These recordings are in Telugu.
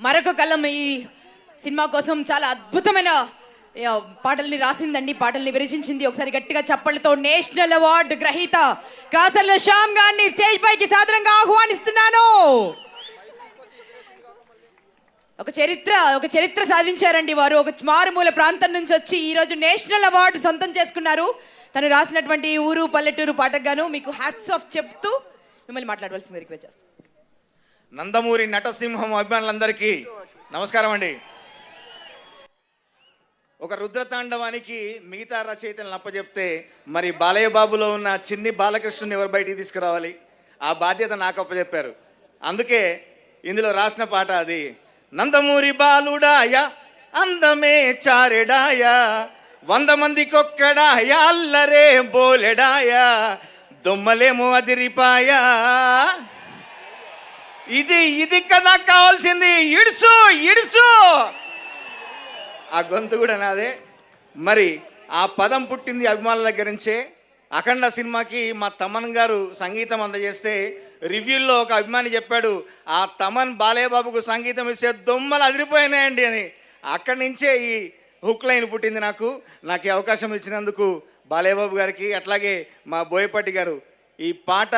మరొక కలం ఈ సినిమా కోసం చాలా అద్భుతమైన పాటల్ని రాసిందండి పాటల్ని విరచించింది. ఒకసారి గట్టిగా చప్పళ్ళతో నేషనల్ అవార్డు గ్రహీత కాసర్ల శ్యామ్ గారిని స్టేజ్ పైకి సాధారణంగా ఆహ్వానిస్తున్నాను. ఒక చరిత్ర ఒక చరిత్ర సాధించారండి వారు. ఒక మారుమూల ప్రాంతం నుంచి వచ్చి ఈరోజు నేషనల్ అవార్డు సొంతం చేసుకున్నారు. తను రాసినటువంటి ఊరు పల్లెటూరు పాటకు గాను మీకు హ్యాట్స్ ఆఫ్ చెప్తూ మిమ్మల్ని మాట్లాడవలసింది రిక్వెస్ట్ చేస్తాను నందమూరి నటసింహం అభిమానులందరికీ నమస్కారం అండి. ఒక రుద్రతాండవానికి మిగతా రచయితలను అప్పచెప్తే మరి బాలయ్య బాబులో ఉన్న చిన్ని బాలకృష్ణుని ఎవరు బయటికి తీసుకురావాలి? ఆ బాధ్యత నాకు అప్పచెప్పారు అందుకే ఇందులో రాసిన పాట అది నందమూరి బాలుడాయ అందమే చారెడాయ వంద మందికొక్కడాయ అల్లరే బోలెడాయ దొమ్మలేమో అదిరిపాయా ఇది ఇది కదా కావాల్సింది. ఇడుసు ఇడుసు. ఆ గొంతు కూడా నాదే. మరి ఆ పదం పుట్టింది అభిమానుల దగ్గర నుంచే. అఖండ సినిమాకి మా తమన్ గారు సంగీతం అందజేస్తే రివ్యూల్లో ఒక అభిమాని చెప్పాడు ఆ తమన్ బాలయ్యబాబుకు సంగీతం ఇస్తే దొమ్మలు అదిరిపోయినాయండి అని. అక్కడి నుంచే ఈ హుక్ లైన్ పుట్టింది నాకు. నాకు ఈ అవకాశం ఇచ్చినందుకు బాలయ్యబాబు గారికి అట్లాగే మా బోయపాటి గారు ఈ పాట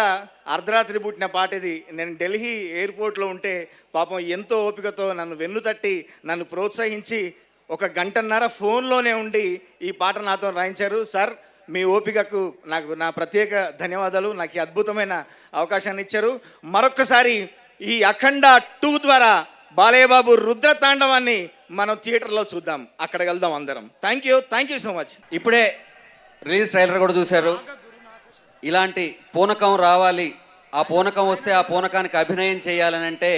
అర్ధరాత్రి పుట్టిన పాట ఇది నేను ఢిల్లీ ఎయిర్పోర్ట్లో ఉంటే పాపం ఎంతో ఓపికతో నన్ను వెన్ను తట్టి నన్ను ప్రోత్సహించి ఒక గంటన్నర ఫోన్లోనే ఉండి ఈ పాట నాతో రాయించారు. సార్ మీ ఓపికకు నాకు నా ప్రత్యేక ధన్యవాదాలు. నాకు ఈ అద్భుతమైన అవకాశాన్ని ఇచ్చారు. మరొక్కసారి ఈ అఖండ టూ ద్వారా బాలయ్యబాబు రుద్రతాండవాన్ని రుద్ర తాండవాన్ని మనం థియేటర్లో చూద్దాం. అక్కడ వెళ్దాం అందరం. Thank you. Thank you so much. ఇప్పుడే రిలీజ్ ట్రైలర్ కూడా చూశారు. ఇలాంటి పూనకం రావాలి ఆ పూనకం వస్తే ఆ పూనకానికి అభినయం చేయాలని అంటే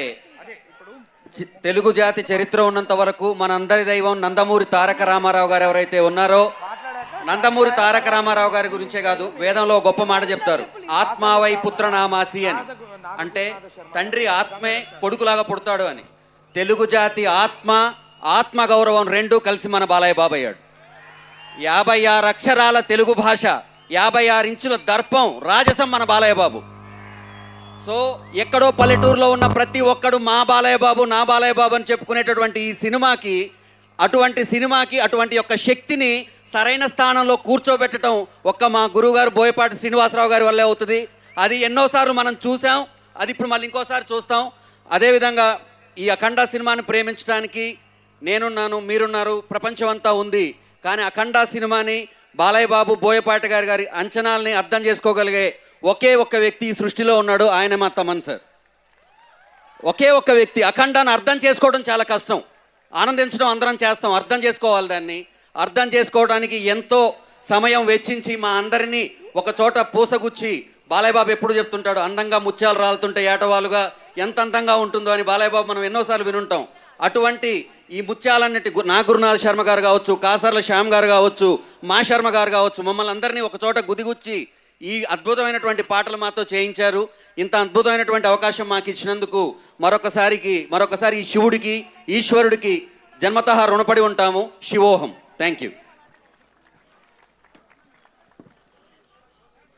తెలుగు జాతి చరిత్ర ఉన్నంత వరకు మనందరి దైవం నందమూరి తారక రామారావు గారు ఎవరైతే ఉన్నారో నందమూరి తారక రామారావు గారి గురించే కాదు వేదంలో గొప్ప మాట చెప్తారు ఆత్మావై పుత్రనామాసి అని. అంటే తండ్రి ఆత్మే కొడుకులాగా పుడతాడు అని. తెలుగు జాతి ఆత్మ ఆత్మ గౌరవం రెండూ కలిసి మన బాలయ్య బాబు అయ్యాడు యాభై ఆరు అక్షరాల తెలుగు భాష యాభై ఆరు ఇంచుల దర్పం రాజసం మన బాలయ్య బాబు సో ఎక్కడో పల్లెటూరులో ఉన్న ప్రతి ఒక్కడు మా బాలయ్య బాబు నా బాలయ్య బాబు అని చెప్పుకునేటటువంటి ఈ సినిమాకి అటువంటి సినిమాకి అటువంటి యొక్క శక్తిని సరైన స్థానంలో కూర్చోబెట్టడం ఒక్క మా గురువుగారు బోయపాటి శ్రీనివాసరావు గారి వల్లే అవుతుంది. అది ఎన్నోసార్లు మనం చూసాం అది ఇప్పుడు మళ్ళీ ఇంకోసారి చూస్తాం. అదేవిధంగా ఈ అఖండ సినిమాని ప్రేమించడానికి నేనున్నాను మీరున్నారు ప్రపంచం అంతా ఉంది. కానీ అఖండ సినిమాని బాలయ్య బాబు బోయపాటి గారి గారి అంచనాల్ని అర్థం చేసుకోగలిగే ఒకే ఒక్క వ్యక్తి ఈ సృష్టిలో ఉన్నాడు ఆయన మా తమన్ సార్. ఒకే ఒక్క వ్యక్తి అఖండాన్ని అర్థం చేసుకోవడం చాలా కష్టం. ఆనందించడం అందరం చేస్తాం అర్థం చేసుకోవాలి దాన్ని. అర్థం చేసుకోవడానికి ఎంతో సమయం వెచ్చించి మా అందరినీ ఒక చోట పూసగుచ్చి బాలయ్యబాబు ఎప్పుడు చెప్తుంటాడు అందంగా ముత్యాలు రాలుతుంటే ఏటవాలుగా? ఎంత అందంగా ఉంటుందో అని బాలయ్యబాబు మనం ఎన్నోసార్లు వినుంటాం. అటువంటి ఈ ముత్యాలన్నిటి గు- నా గురునాథ శర్మ గారు కావచ్చు కాసర్ల శ్యామ్ గారు కావచ్చు మా శర్మ గారు కావచ్చు మమ్మల్ని అందరినీ ఒకచోట గుదిగుచ్చి ఈ అద్భుతమైనటువంటి పాటలు మాతో చేయించారు. ఇంత అద్భుతమైనటువంటి అవకాశం మాకు ఇచ్చినందుకు మరొకసారికి మరొకసారి ఈ శివుడికి ఈశ్వరుడికి జన్మతః రుణపడి ఉంటాము. శివోహం. Thank you